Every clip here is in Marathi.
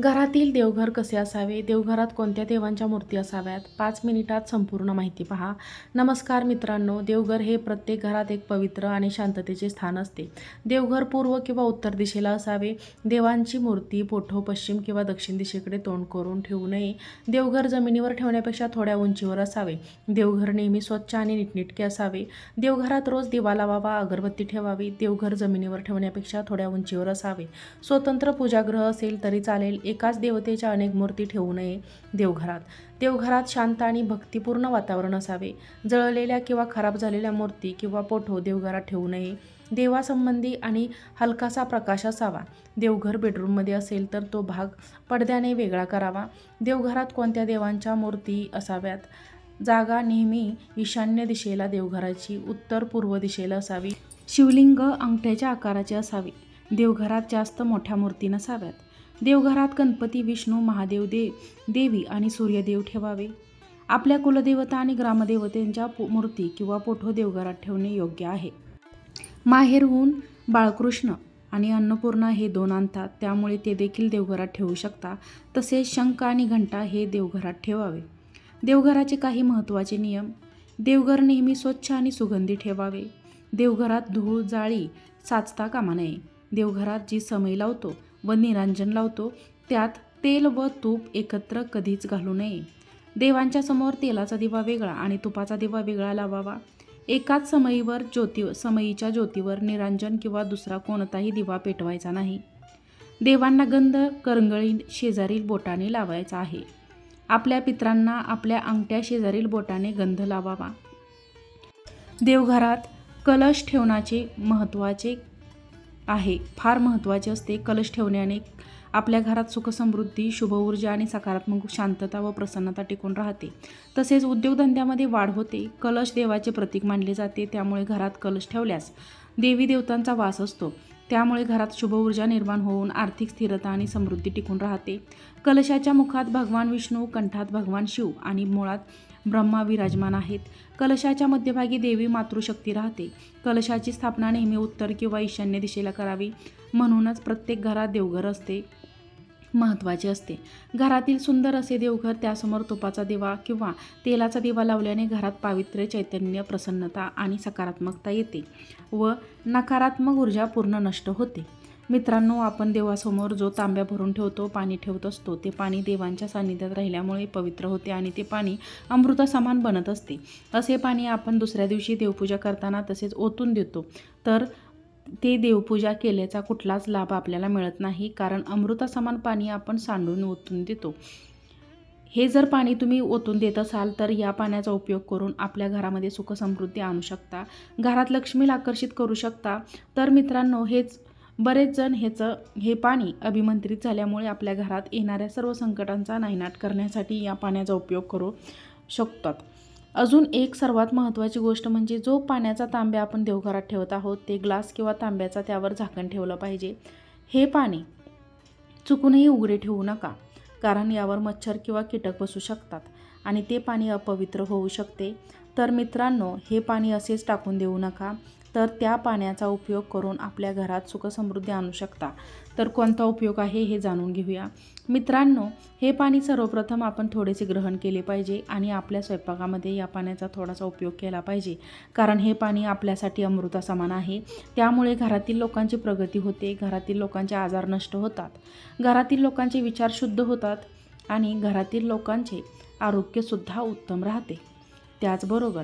घरातील देवघर कसे असावे? देवघरात कोणत्या देवांच्या मूर्ती असाव्यात? पाच मिनिटात संपूर्ण माहिती पहा. नमस्कार मित्रांनो देवघर हे प्रत्येक घरात एक पवित्र आणि शांततेचे स्थान असते. देवघर पूर्व किंवा उत्तर दिशेला असावे. देवांची मूर्ती पोठो पश्चिम किंवा दक्षिण दिशेकडे तोंड करून ठेवू नये. देवघर जमिनीवर ठेवण्यापेक्षा थोड्या उंचीवर असावे. देवघर नेहमी स्वच्छ आणि नीटनेटके असावे. देवघरात रोज दिवा लावावा अगरबत्ती ठेवावी. देवघर जमिनीवर ठेवण्यापेक्षा थोड्या उंचीवर असावे. स्वतंत्र पूजागृह असेल तरी चालेल. एकाच देवतेच्या अनेक मूर्ती ठेवू नये देवघरात. देवघरात शांत आणि भक्तिपूर्ण वातावरण असावे. जळलेल्या किंवा खराब झालेल्या मूर्ती किंवा पोठो देवघरात ठेवू नये. देवासंबंधी आणि हलकासा प्रकाश असावा. देवघर बेडरूममध्ये असेल तर तो भाग पडद्याने वेगळा करावा. देवघरात कोणत्या देवांच्या मूर्ती असाव्यात? जागा नेहमी ईशान्य दिशेला देवघराची उत्तर पूर्व दिशेला असावी. शिवलिंग अंगठ्याच्या आकाराचे असावे. देवघरात जास्त मोठ्या मूर्ती नसाव्यात. देवघरात गणपती विष्णू महादेव दे देवी आणि सूर्यदेव ठेवावे. आपल्या कुलदेवता आणि ग्रामदेवतेंच्या मूर्ती किंवा पोठो देवघरात ठेवणे योग्य आहे. माहेरहून बाळकृष्ण आणि अन्नपूर्णा हे दोन आणतात. त्यामुळे ते देखील देवघरात ठेवू शकता. तसेच शंख आणि घंटा हे देवघरात ठेवावे. देवघराचे काही महत्त्वाचे नियम. देवघर नेहमी स्वच्छ आणि सुगंधी ठेवावे. देवघरात धूळ जाळी साचता कामा नये. देवघरात जी समय लावतो व निरांजन लावतो. त्यात तेल व तूप एकत्र कधीच घालू नये. देवांच्या समोर तेलाचा दिवा वेगळा आणि तुपाचा दिवा वेगळा लावावा. एकाच समयीवर ज्योती समयीच्या ज्योतीवर निरांजन किंवा दुसरा कोणताही दिवा पेटवायचा नाही. देवांना गंध करंगळी शेजारील बोटाने लावायचा आहे. आपल्या पित्रांना आपल्या अंगठ्या शेजारील बोटाने गंध लावावा. देवघरात कलश ठेवण्याचे महत्त्वाचे आहे. फार महत्त्वाचे असते कलश ठेवण्याने आपल्या घरात सुखसमृद्धी शुभऊर्जा आणि सकारात्मक शांतता व प्रसन्नता टिकून राहते. तसेच उद्योगधंद्यामध्ये वाढ होते. कलश देवाचे प्रतीक मानले जाते. त्यामुळे घरात कलश ठेवल्यास देवी देवतांचा वास असतो. त्यामुळे घरात शुभ ऊर्जा निर्माण होऊन आर्थिक स्थिरता आणि समृद्धी टिकून राहते. कलशाच्या मुखात भगवान विष्णू कंठात भगवान शिव आणि मुळात ब्रह्मा विराजमान आहेत. कलशाच्या मध्यभागी देवी मातृशक्ती राहते. कलशाची स्थापना नेहमी उत्तर किंवा ईशान्य दिशेला करावी. म्हणूनच प्रत्येक घरात देवघर असते. महत्त्वाचे असते. घरातील सुंदर असे देवघर त्यासमोर तुपाचा दिवा किंवा तेलाचा दिवा लावल्याने घरात पावित्र्य चैतन्य प्रसन्नता आणि सकारात्मकता येते व नकारात्मक ऊर्जा पूर्ण नष्ट होते. मित्रांनो आपण देवासमोर जो तांब्या भरून ठेवतो पाणी ठेवत असतो ते पाणी देवांच्या सान्निध्यात राहिल्यामुळे पवित्र होते आणि ते पाणी अमृतासमान बनत असते. असे पाणी आपण दुसऱ्या दिवशी देवपूजा करताना तसेच ओतून देतो. तर ते देवपूजा केल्याचा कुठलाच लाभ आपल्याला मिळत नाही कारण अमृतासमान पाणी आपण सांडून ओतून देतो. हे जर पाणी तुम्ही ओतून देत असाल तर या पाण्याचा उपयोग करून आपल्या घरामध्ये सुखसमृद्धी आणू शकता. घरात लक्ष्मीला आकर्षित करू शकता. तर मित्रांनो हेच बरेच जण ह्याचं हे पाणी अभिमंत्रित झाल्यामुळे आपल्या घरात येणाऱ्या सर्व संकटांचा नायनाट करण्यासाठी या पाण्याचा उपयोग करू शकतात. अजून एक सर्वात महत्त्वाची गोष्ट म्हणजे जो पाण्याचा तांब्या आपण देवघरात ठेवत आहोत ते ग्लास किंवा तांब्याचा त्यावर झाकण ठेवलं पाहिजे. हे पाणी चुकूनही उघडे ठेवू नका कारण यावर मच्छर किंवा कीटक बसू शकतात आणि ते पाणी अपवित्र होऊ शकते. तर मित्रांनो हे पाणी असेच टाकून देऊ नका. तर त्या पाण्याचा उपयोग करून आपल्या घरात सुखसमृद्धी आणू शकता. तर कोणता उपयोग आहे हे जाणून घेऊया. मित्रांनो हे पाणी सर्वप्रथम आपण थोडेसे ग्रहण केले पाहिजे आणि आपल्या स्वयंपाकामध्ये या पाण्याचा थोडासा उपयोग केला पाहिजे. कारण हे पाणी आपल्यासाठी अमृतासमान आहे. त्यामुळे घरातील लोकांची प्रगती होते घरातील लोकांचे आजार नष्ट होतात घरातील लोकांचे विचार शुद्ध होतात आणि घरातील लोकांचे आरोग्यसुद्धा उत्तम राहते. त्याचबरोबर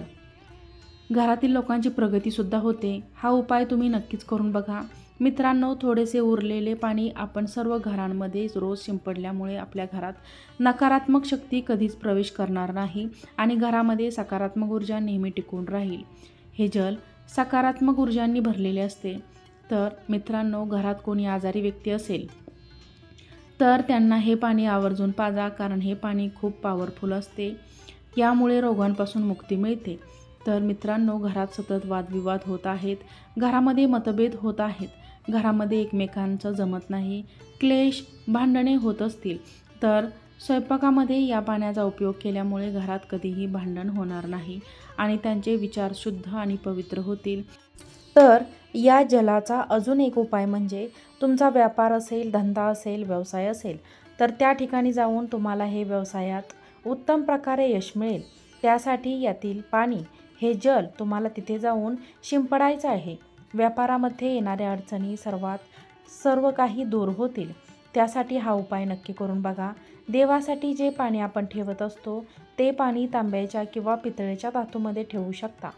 घरातील लोकांची प्रगतीसुद्धा होते. हा उपाय तुम्ही नक्कीच करून बघा. मित्रांनो थोडेसे उरलेले पाणी आपण सर्व घरांमध्ये रोज शिंपडल्यामुळे आपल्या घरात नकारात्मक शक्ती कधीच प्रवेश करणार नाही आणि घरामध्ये सकारात्मक ऊर्जा नेहमी टिकून राहील. हे जल सकारात्मक ऊर्जांनी भरलेले असते. तर मित्रांनो घरात कोणी आजारी व्यक्ती असेल तर त्यांना हे पाणी आवर्जून पाजा कारण हे पाणी खूप पॉवरफुल असते. यामुळे रोगांपासून मुक्ती मिळते. तर मित्रांनो घरात सतत वादविवाद होत आहेत. घरामध्ये मतभेद होत आहेत. घरामध्ये एकमेकांचं जमत नाही. क्लेश भांडणे होत असतील. तर स्वयंपाकामध्ये या पाण्याचा उपयोग केल्यामुळे घरात कधीही भांडण होणार नाही आणि त्यांचे विचार शुद्ध आणि पवित्र होतील. तर या जलाचा अजून एक उपाय म्हणजे तुमचा व्यापार असेल धंदा असेल व्यवसाय असेल तर त्या ठिकाणी जाऊन तुम्हाला हे व्यवसायात उत्तम प्रकारे यश मिळेल. त्यासाठी यातील पाणी हे जल तुम्हाला तिथे जाऊन शिंपडायचं आहे. व्यापारामध्ये येणाऱ्या अडचणी सर्वात सर्व काही दूर होतील. त्यासाठी हा उपाय नक्की करून बघा. देवासाठी जे पाणी आपण ठेवत असतो ते पाणी तांब्याच्या किंवा पितळेच्या धातूमध्ये ठेवू शकता.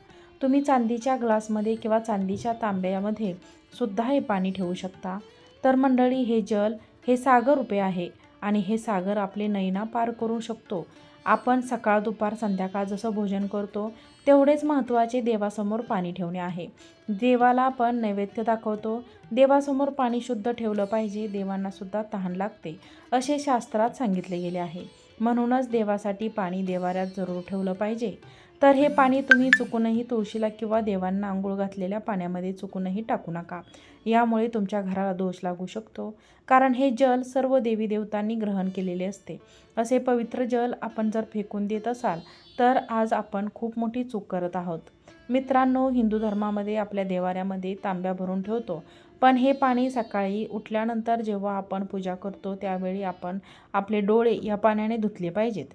तुम्ही चांदीच्या ग्लासमध्ये किंवा चांदीच्या तांब्यामध्ये सुद्धा हे पाणी ठेवू शकता. तर मंडळी हे जल हे सागर रूपे आहे. आणि हे सागर आपले नैना पार करू शकतो. आपण सकाळ दुपार संध्याकाळ जसं भोजन करतो तेवढेच महत्त्वाचे देवासमोर पाणी ठेवणे आहे. देवाला आपण नैवेद्य दाखवतो. देवासमोर पाणी शुद्ध ठेवलं पाहिजे देवांनासुद्धा तहान लागते असे शास्त्रात सांगितले गेले आहे. म्हणूनच देवासाठी पाणी देवाऱ्यात जरूर ठेवलं पाहिजे. तर हे पाणी तुम्ही चुकूनही तुळशीला किंवा देवांना आंघोळ घातलेल्या पाण्यामध्ये चुकूनही टाकू नका. यामुळे तुमच्या घराला दोष लागू शकतो. कारण हे जल सर्व देवी देवतांनी ग्रहण केलेले असते. असे पवित्र जल आपण जर फेकून देत असाल तर आज आपण खूप मोठी चूक करत आहोत. मित्रांनो हिंदू धर्मामध्ये आपल्या देवाऱ्यामध्ये तांब्या भरून ठेवतो. पण हे पाणी सकाळी उठल्यानंतर जेव्हा आपण पूजा करतो त्यावेळी आपण आपले डोळे या पाण्याने धुतले पाहिजेत.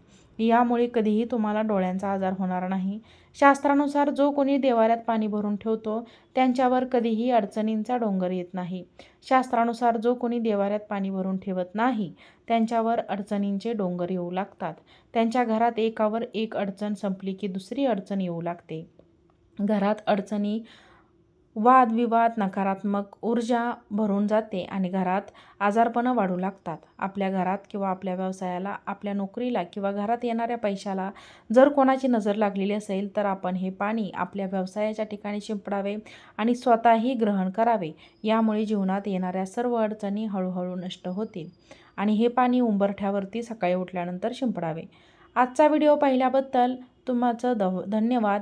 यामुळे कधीही तुम्हाला डोळ्यांचा आजार होणार नाही. शास्त्रानुसार जो कोणी देवाऱ्यात पाणी भरून ठेवतो त्यांच्यावर कधीही अडचणींचा डोंगर येत नाही. शास्त्रानुसार जो कोणी देवाऱ्यात पाणी भरून ठेवत नाही त्यांच्यावर अडचणींचे डोंगर येऊ लागतात. त्यांच्या घरात एकावर एक अडचण संपली की दुसरी अडचण येऊ लागते. घरात अडचणी वादविवाद नकारात्मक ऊर्जा भरून जाते आणि घरात आजारपणं वाढू लागतात. आपल्या घरात किंवा आपल्या व्यवसायाला आपल्या नोकरीला किंवा घरात येणाऱ्या पैशाला जर कोणाची नजर लागलेली असेल तर आपण हे पाणी आपल्या व्यवसायाच्या ठिकाणी शिंपडावे आणि स्वतःही ग्रहण करावे. यामुळे जीवनात येणाऱ्या सर्व अडचणी हळूहळू नष्ट होतील आणि हे पाणी उंबरठ्यावरती सकाळी उठल्यानंतर शिंपडावे. आजचा व्हिडिओ पाहिल्याबद्दल तुमचं ध धन्यवाद.